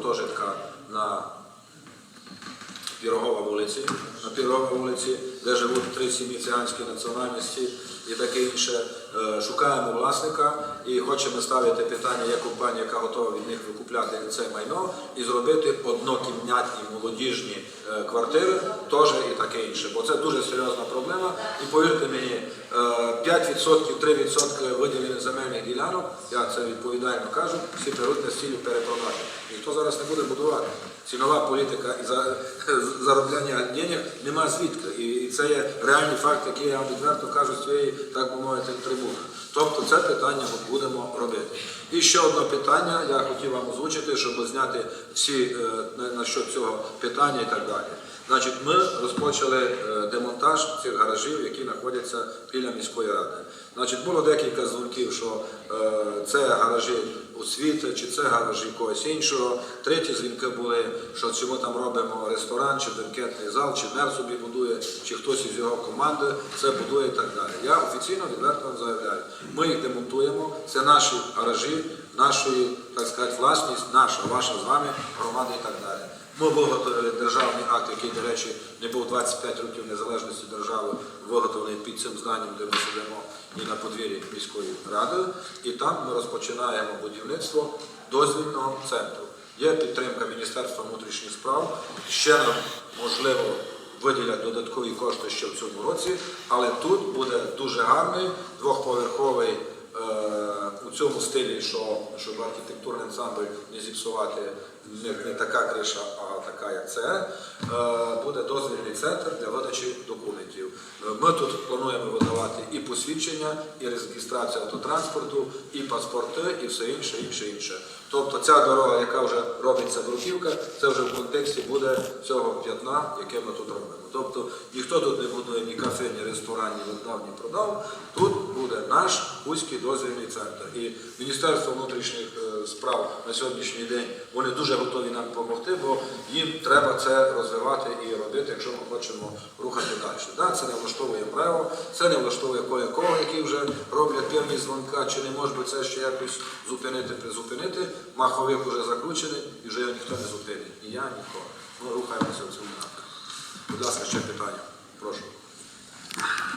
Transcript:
гуртожитка на Пірогова вулиці, на Пірогова вулиці, де живуть три сім'ї циганської національності і таке інше. Е, Шукаємо власника і хочемо ставити питання, є компанія, яка готова від них викупляти це майно і зробити однокімнатні молодіжні е, квартири, теж і таке інше. Бо це дуже серйозна проблема. І повірте мені, е, 5%, 3% виділених земельних ділянок, я це відповідально кажу, всі беруть на цілю перепродати. Ніхто зараз не буде будувати. Цінова політика і за- заробляння денег нема звідки. І, це є реальний факт, який я вам відверто кажу з цієї, так би мовити, трибуни. Тобто це питання ми будемо робити. І ще одне питання я хотів вам озвучити, щоб зняти всі е, на, що цього питання і так далі. Значить, ми розпочали е, демонтаж цих гаражів, які знаходяться біля міської ради. Значить, було декілька дзвонків, що е, це гаражі освіти, чи це гаражі когось іншого. Треті дзвінки були, що чому там робимо ресторан, чи бенкетний зал, чи мер собі будує, чи хтось із його команди це будує і так далі. Я офіційно відверто заявляю. Ми їх демонтуємо, це наші гаражі, нашої, так сказати, власність, наша, ваша з вами, громада і так далі. Ми виготовили державний акт, який, до речі, не був 25 років незалежності держави, виготовлений під цим зданням, де ми сидимо і на подвір'ї міської ради. І там ми розпочинаємо будівництво дозвільного центру. Є підтримка Міністерства внутрішніх справ. Ще нам можливо виділять додаткові кошти ще в цьому році, але тут буде дуже гарний двохповерховий цьому стилі, що, щоб архітектурний ансамбль не зіпсувати не, не така криша, а така, як це, е, буде дозвільний центр для видачі документів. Ми тут плануємо видавати і посвідчення, і реєстрацію автотранспорту, і паспорти, і все інше, інше, інше. Тобто ця дорога, яка вже робиться бруківка, це вже в контексті буде цього п'ятна, яке ми тут робимо. Тобто ніхто тут не будує ні кафе, ні ресторан, ні віддав, ні продав. Тут буде наш Хуський дозвільний центр. І Міністерство внутрішніх е, справ на сьогоднішній день вони дуже готові нам допомогти, бо їм треба це розвивати і робити, якщо ми хочемо рухати далі. Да, це не влаштовує право, це не влаштовує кого, які вже роблять певні дзвонка, чи не може це ще якось зупинити, призупинити. Маховик вже закручений і вже ніхто не зупинить. Ні я, ніхто. Ми рухаємося в цьому напрямку. Будь ласка, ще питання. Прошу.